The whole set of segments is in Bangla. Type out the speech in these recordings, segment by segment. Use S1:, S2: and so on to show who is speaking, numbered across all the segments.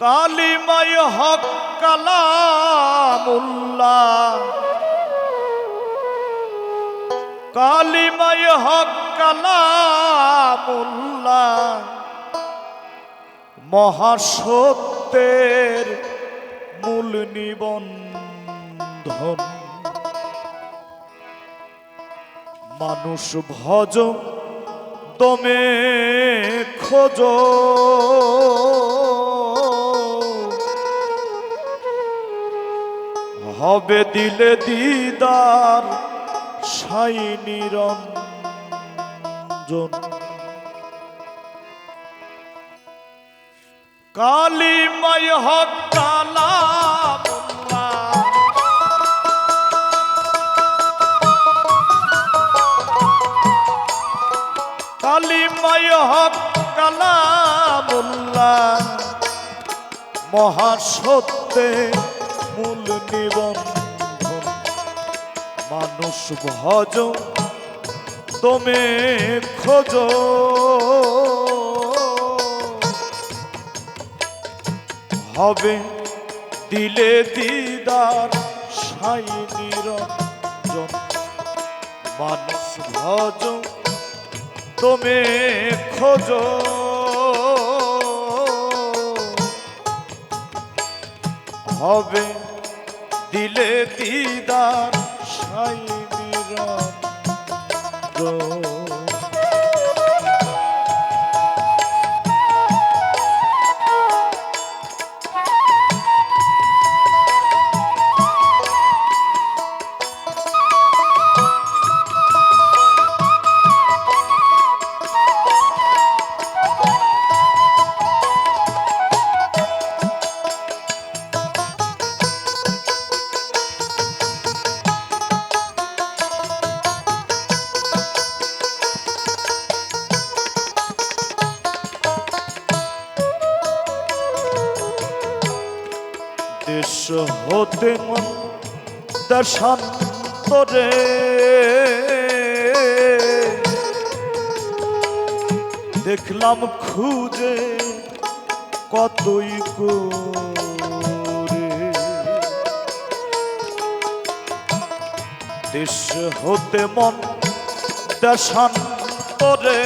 S1: কালিমায় হক কালামুল্লাহ। কালিমায় হক কালামুল্লাহ। মহাসত্যের মূল নিবন্ধন। মানুষ ভজ দমে খোঁজ। হবে দিলে দিদার সাই নিরঞ্জন কালিমায় হক কালামুল্লাহ কালিমায় হক কালামুল্লাহ মহাসত্যে মূল নিবন্ধন। মানুষ ভজ তুমি খোঁজ। হবে দিলে দিদার সাই নিরঞ্জন। মানুষ ভজ তুমি খোঁজ। হবে দিলে দিদার সাই নিরঞ্জন দেশ হতে মন দেশান্তরে দেখলাম খুঁজে কতই করে। দেশ হতে মন দেশান্তরে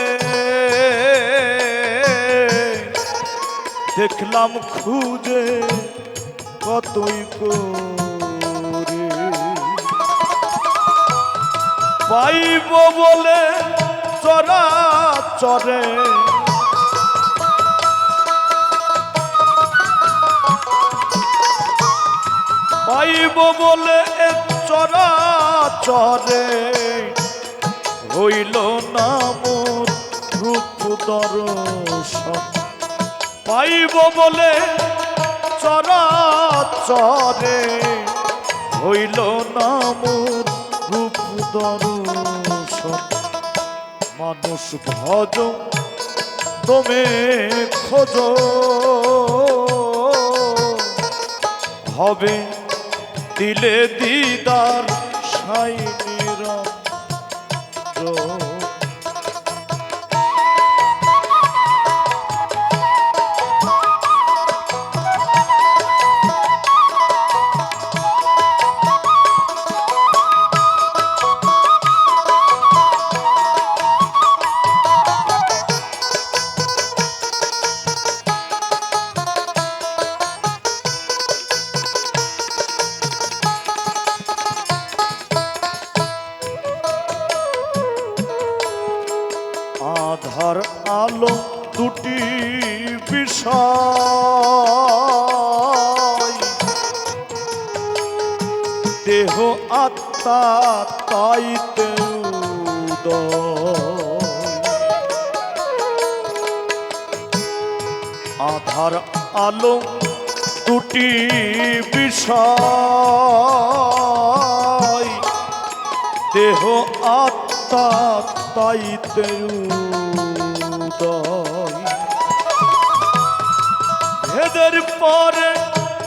S1: দেখলাম খুঁজে কতই করে। পাইব বলে চরা চরে। পাইব বলে চরা চরে। হইল না মোর রূপ দর্শন। পাইব বলে চরা হইল না মোর রূপ দর্শন। মানুষ ভজ তুমি খোঁজ। হবে দিলে দিদার সাই দেহ আত্মা তাইতে আধার আলো দুটি বিষয়। দেহ আত্মা তাইতে উদয়। ভেদের পরে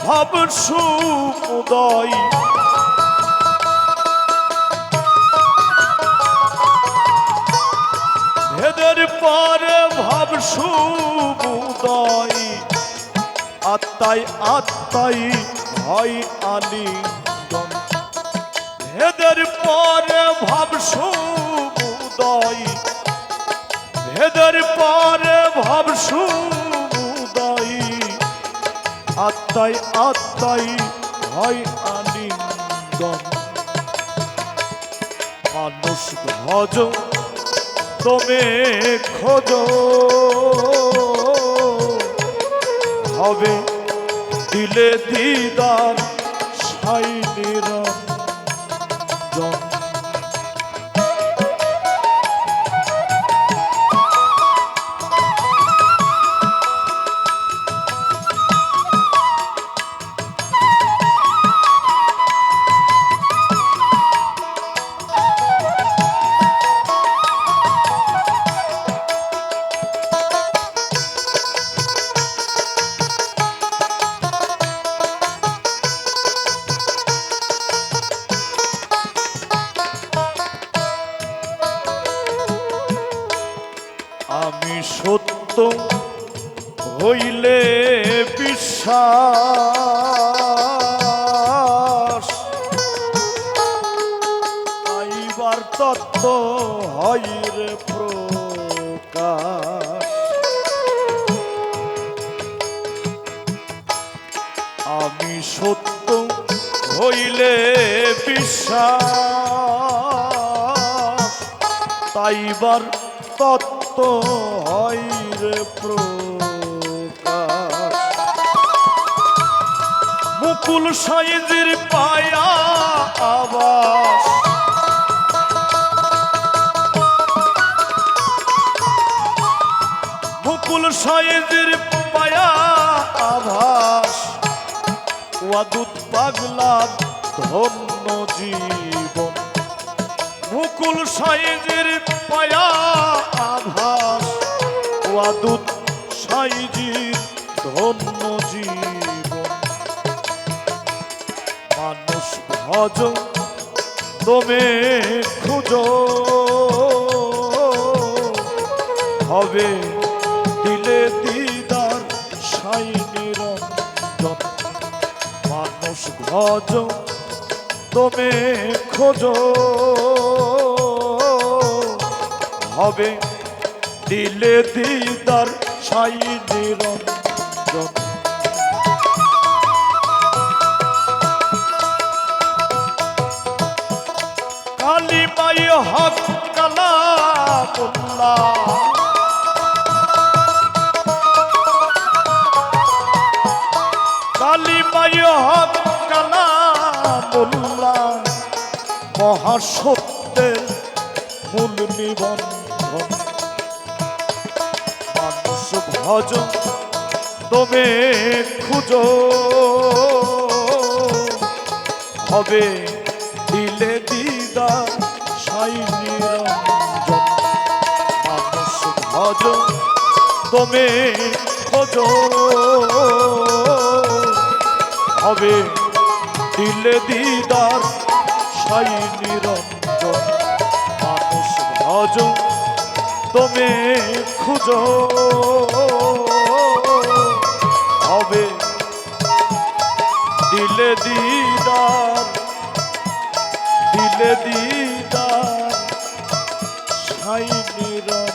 S1: ভাব সুদয় ভেদের পরে ভাব সুদয় আত্মাই আত্মাই হয় আলিঙ্গন। ভেদের পরে ভাব সমুদয়। ভেদের পরে ভাব সমুদয়। আত্মাই আত্মাই হয় আলিঙ্গন মানুষ ভজ তুমি খোঁজ। হবে দিলে দিদার সাই নিরঞ্জন হইলে বিশ্বাস। আইবার তত্ত্ব হইর প্রকাশ। আমি সত্য হইলে বিশ্বাস। তাইবার তত্ত্ব হয় রে প্রকাশ। মুকুল সাইজির পায়া আবাস। মুকুল সাইজির পায়া আভাস ওয়াদুত পাগলা ধন্য জীবন। মুকুল সাইজের পায়া আভাস ওয়াদুত সাইজির ধন্য জীবন। ভজ তোমে খুঁজো। হবে দিলে দিদার সাই নিরঞ্জন মানুষ ভজ তোমে খোঁজো। হবে দিলে দিদার সাই নিরঞ্জন মাই হক কালামুল্লাহ। কালী মাই হক কালামুল্লাহ। মহাসত্যের মূল নিবন্ধন। মানুষ ভজ তবে খুঁজো। হবে দিলে দিদা নিরঞ্জন। মানুষ ভজ তবে খোঁজো হবে দিলে দিদার সাই নিরঞ্জন। মানুষ ভজ, তুমি খুঁজো। হবে দিলে দিদার দিলে দিদার সাই নিরঞ্জন